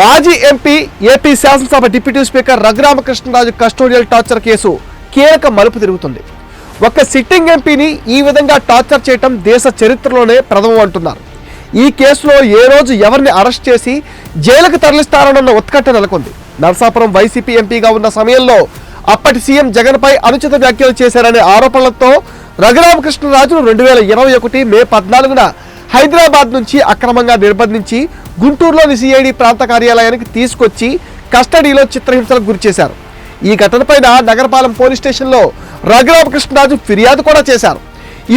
మాజీ MP AP శాసనసభ deputy speaker Raghuramakrishnaraju custodial torture case కీలక మలుపు తిరుగుతుంది. ఒక సిట్టింగ్ ఎంపీని ఈ విధంగా టార్చర్ చేయటం దేశ చరిత్రలోనే ప్రథమం అంటున్నారు. ఈ కేసులో ఏ రోజు ఎవరిని అరెస్ట్ చేసి జైలుకు తరలిస్తారన్న ఉత్కంఠ నెలకొంది. నరసాపురం వైసీపీ ఎంపీగా ఉన్న సమయంలో అప్పటి సీఎం జగన్పై అనుచిత వ్యాఖ్యలు చేశారనే ఆరోపణలతో రఘురామకృష్ణరాజును రెండు వేల ఇరవై ఒకటి మే పద్నాలుగున హైదరాబాద్ నుంచి అక్రమంగా నిర్బంధించి గుంటూరులోని సిఐడి ప్రాంత కార్యాలయానికి తీసుకొచ్చి కస్టడీలో చిత్రహింసలకు గురిచేశారు ఈ ఘటనపైన నగరపాలెం పోలీస్ స్టేషన్లో రఘురామకృష్ణరాజు ఫిర్యాదు కూడా చేశారు.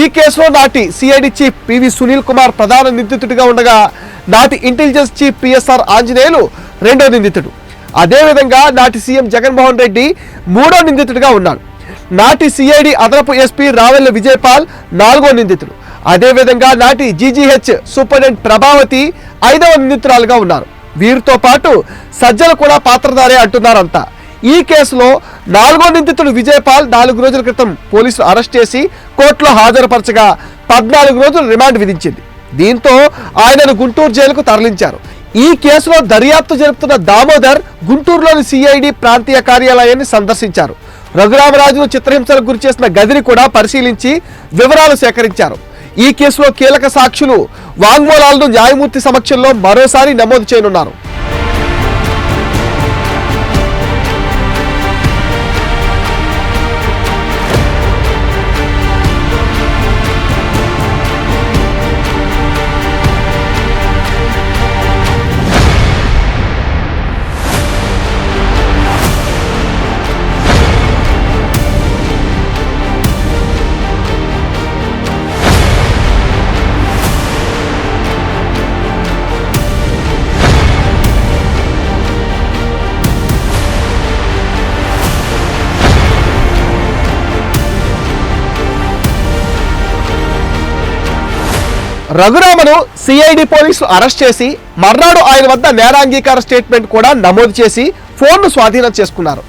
ఈ కేసులో నాటి CID chief PV Sunil Kumar ప్రధాన నిందితుడిగా ఉండగా నాటి ఇంటెలిజెన్స్ చీఫ్ పిఎస్ఆర్ ఆంజనేయులు రెండో నిందితుడు. అదేవిధంగా నాటి సీఎం జగన్మోహన్ రెడ్డి మూడో నిందితుడిగా ఉన్నాడు. నాటి సిఐడి అదనపు ఎస్పీ రావెల్ల విజయపాల్ నాలుగో నిందితుడు. అదేవిధంగా నాటి జీజీహెచ్ సూపరింటెండెంట్ ప్రభావతి ఐదవ నిందితురాలుగా ఉన్నారు. వీరితో పాటు సజ్జలు కూడా పాత్రధారే అంటున్నారంతా ఈ కేసులో నాలుగో నిందితుడు విజయపాల్ నాలుగు రోజుల క్రితం పోలీసులు అరెస్ట్ చేసి కోర్టులో హాజరుపరచగా పద్నాలుగు రోజులు రిమాండ్ విధించింది. దీంతో ఆయనను గుంటూరు జైలుకు తరలించారు. ఈ కేసులో దర్యాప్తు జరుపుతున్న దామోదర్ గుంటూరులోని సిఐడి ప్రాంతీయ కార్యాలయాన్ని సందర్శించారు. రఘురామరాజును చిత్రహింసలకు గురి చేసిన గదిని కూడా పరిశీలించి వివరాలు సేకరించారు. ఈ కేసులో కీలక సాక్షులు వాంగ్మూలాలను న్యాయమూర్తి సమక్షంలో మరోసారి నమోదు చేయనున్నారు. రఘురామను సిఐడి పోలీసులు అరెస్ట్ చేసి మర్నాడు ఆయన వద్ద నేరాంగీకార స్టేట్మెంట్ కూడా నమోదు చేసి ఫోన్ను స్వాధీనం చేసుకున్నారు.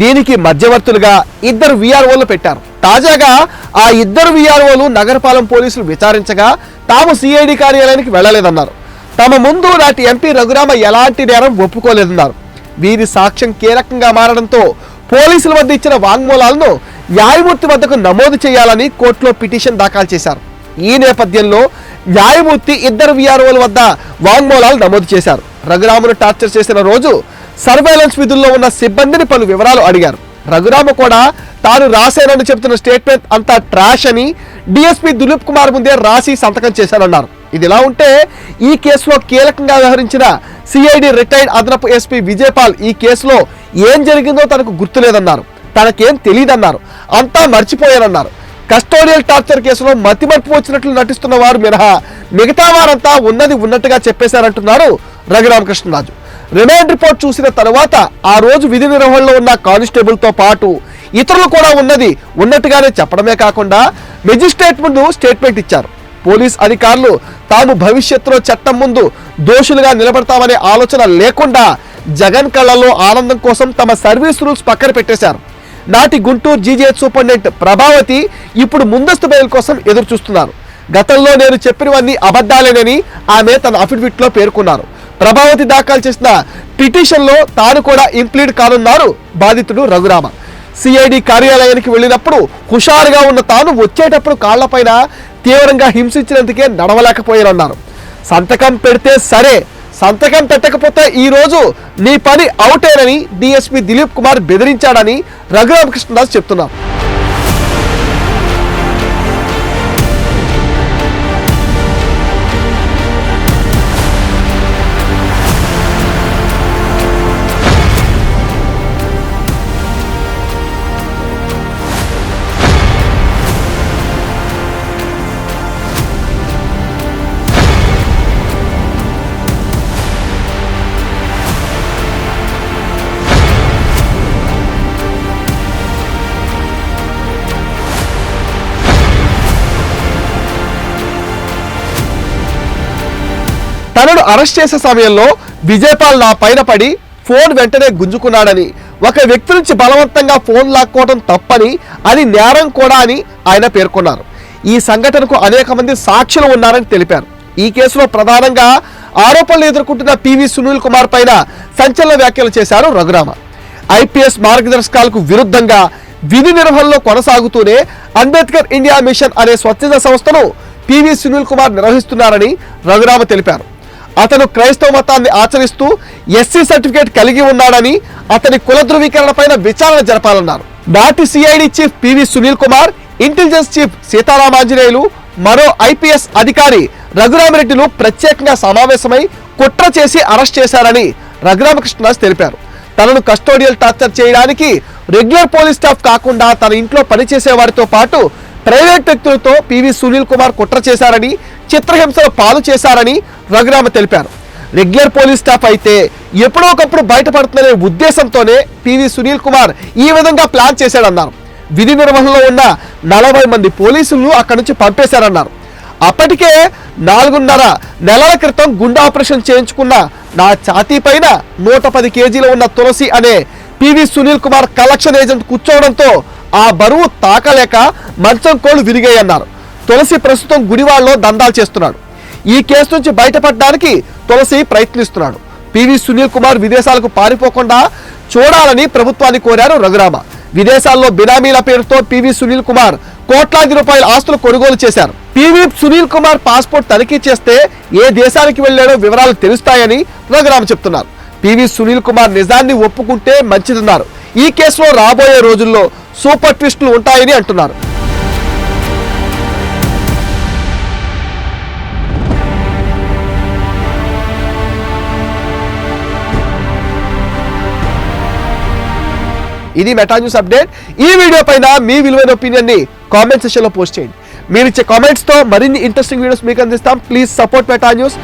దీనికి మధ్యవర్తులుగా ఇద్దరు వీఆర్ఓలు పెట్టారు. తాజాగా ఆ ఇద్దరు వీఆర్ఓలు నగరపాలెం పోలీసులు విచారించగా తాము సిఐడి కార్యాలయానికి వెళ్ళలేదన్నారు తమ ముందు నాటి ఎంపీ రఘురామ ఎలాంటి నేరం ఒప్పుకోలేదన్నారు. వీరి సాక్ష్యం కీలకంగా మారడంతో పోలీసుల వద్ద ఇచ్చిన వాంగ్మూలాలను న్యాయమూర్తి వద్దకు నమోదు చేయాలని కోర్టులో పిటిషన్ దాఖలు చేశారు. ఈ నేపథ్యంలో న్యాయమూర్తి ఇద్దరు విఆర్ఓల వద్ద వాంగ్మూలాలు నమోదు చేశారు. రఘురామును టార్చర్ చేసిన రోజు సర్వేలెన్స్ విధుల్లో ఉన్న సిబ్బందిని పలు వివరాలు అడిగారు. రఘురామ కూడా తాను రాశానని చెబుతున్న స్టేట్మెంట్ అంతా ట్రాష్ అని డిఎస్పీ దిలీప్ కుమార్ ముందే రాసి సంతకం చేశారన్నారు ఇదిలా ఉంటే ఈ కేసులో కీలకంగా వ్యవహరించిన సిఐడి రిటైర్డ్ అదనపు ఎస్పీ విజయపాల్ ఈ కేసులో ఏం జరిగిందో తనకు గుర్తులేదన్నారు. తనకేం తెలియదన్నారు అంతా మర్చిపోయారన్నారు కస్టోడియల్ టార్చర్ కేసులో మతిమర్పు వచ్చినట్లు నటిస్తున్న వారు మినహా మిగతా వారంతా ఉన్నది ఉన్నట్టుగా చెప్పేశారంటున్నారు రఘురామకృష్ణరాజు. రిమాండ్ రిపోర్ట్ చూసిన తర్వాత ఆ రోజు విధి నిర్వహణలో ఉన్న కానిస్టేబుల్తో పాటు ఇతరులు కూడా ఉన్నది ఉన్నట్టుగానే చెప్పడమే కాకుండా మెజిస్ట్రేట్ ముందు స్టేట్మెంట్ ఇచ్చారు. పోలీస్ అధికారులు తాము భవిష్యత్తులో చట్టం ముందు దోషులుగా నిలబడతామనే ఆలోచన లేకుండా జగన్ కళ్ళలో ఆనందం కోసం తమ సర్వీస్ రూల్స్ పక్కన పెట్టేశారు. నాటి గుంటూరు జీజీహెచ్ సూపరింటెండెంట్ ప్రభావతి ఇప్పుడు ముందస్తు బయలు కోసం ఎదురు చూస్తున్నారు. గతంలో నేను చెప్పినవన్నీ అబద్ధాలేనని ఆమె తన అఫిడవిట్లో పేర్కొన్నారు. ప్రభావతి దాఖలు చేసిన పిటిషన్లో తాను కూడా ఇంప్లీడ్ కానున్నారు బాధితుడు రఘురామ. సిఐడి కార్యాలయానికి వెళ్ళినప్పుడు హుషారుగా ఉన్న తాను వచ్చేటప్పుడు కాళ్ళపైన తీవ్రంగా హింసించినందుకే నడవలేకపోయారన్నారు సంతకం పెడితే సరే సంతకం పెట్టకపోతే ఈ రోజు నీ పని అవుటేనని డిఎస్పీ దిలీప్ కుమార్ బెదిరించాడని రఘురామకృష్ణదాస్ చెప్తున్నారు. తనను అరెస్ట్ చేసే సమయంలో విజయపాల్ నా పైన పడి ఫోన్ వెంటనే గుంజుకున్నాడని ఒక వ్యక్తి నుంచి బలవంతంగా ఫోన్ లాక్కోవడం తప్పని అది నేరం కూడా అని ఆయన పేర్కొన్నారు. ఈ సంఘటనకు అనేక మంది సాక్షులు ఉన్నారని తెలిపారు. ఈ కేసులో ప్రధానంగా ఆరోపణలు ఎదుర్కొంటున్న పివి సునీల్ కుమార్ పైన సంచలన వ్యాఖ్యలు చేశారు రఘురామ. ఐపీఎస్ మార్గదర్శకాలకు విరుద్ధంగా విధి నిర్వహణలో కొనసాగుతూనే అంబేద్కర్ ఇండియా మిషన్ అనే స్వచ్ఛంద సంస్థను పివి సునీల్ కుమార్ నిర్వహిస్తున్నారని రఘురామ తెలిపారు. అతను క్రైస్తవ మతాన్ని ఆచరిస్తూ ఎస్సీ సర్టిఫికేట్ కలిగి ఉన్నాడని అతని కుల ధృవీకరణ పైన విచారణ జరపాలన్నారు. నాటి CID chief PV Sunil Kumar intelligence chief Seetharamanjaneyulu మరో ఐపీఎస్ అధికారి రఘురామరెడ్డిలు ప్రత్యేకంగా సమావేశమై కుట్ర చేసి అరెస్ట్ చేశారని రఘురామకృష్ణదాస్ తెలిపారు. తనను కస్టోడియల్ టార్చర్ చేయడానికి రెగ్యులర్ పోలీస్ స్టాఫ్ కాకుండా తన ఇంట్లో పనిచేసే వారితో పాటు ప్రైవేట్ వ్యక్తులతో పివి సునీల్ కుమార్ కుట్ర చేశారని చిత్రహింసలు పాలు చేశారని రఘురామ తెలిపారు. రెగ్యులర్ పోలీస్ స్టాఫ్ అయితే ఎప్పుడో ఒకప్పుడు బయటపడుతుందనే ఉద్దేశంతోనే పివి సునీల్ కుమార్ ఈ విధంగా ప్లాన్ చేశాడన్నారు. విధి నిర్వహణలో ఉన్న నలభై మంది పోలీసులను అక్కడి నుంచి పంపేశారన్నారు. అప్పటికే నాలుగున్నర నెలల క్రితం గుండె ఆపరేషన్ చేయించుకున్న నా ఛాతీ పైన నూట పది కేజీలు ఉన్న తులసి అనే PV Sunil Kumar collection agent కూర్చోవడంతో ఆ బరువు తాకలేక మంచం కోళ్ళు విరిగాయన్నారు. తులసి ప్రస్తుతం గుడివాడలో దందాలు చేస్తున్నాడు. ఈ కేసు నుంచి బయటపడడానికి తులసి ప్రయత్నిస్తున్నాడు. పివి సునీల్ కుమార్ విదేశాలకు పారిపోకుండా చూడాలని ప్రభుత్వాన్ని కోరారు రఘురామ. విదేశాల్లో బినామీల పేరుతో పివి సునీల్ కుమార్ కోట్లాది రూపాయల ఆస్తులు కొనుగోలు చేశారు. పివి సునీల్ కుమార్ పాస్పోర్ట్ తనిఖీ చేస్తే ఏ దేశానికి వెళ్ళాడో వివరాలు తెలుస్తాయని రఘురామ చెప్తున్నారు. పివి సునీల్ కుమార్ నిజాన్ని ఒప్పుకుంటే మంచిదన్నారు. ఈ కేసులో రాబోయే రోజుల్లో సూపర్ ట్విస్టులు ఉంటాయని అంటున్నారు. ఇది మెటా న్యూస్ అప్డేట్ ఈ వీడియో పైన మీ విలువైన ఒపీనియన్ని కామెంట్ సెక్షన్లో పోస్ట్ చేయండి. మీరు ఇచ్చే కామెంట్స్తో మరిన్ని ఇంట్రెస్టింగ్ వీడియోస్ మీకు అందిస్తాం. Please support meta news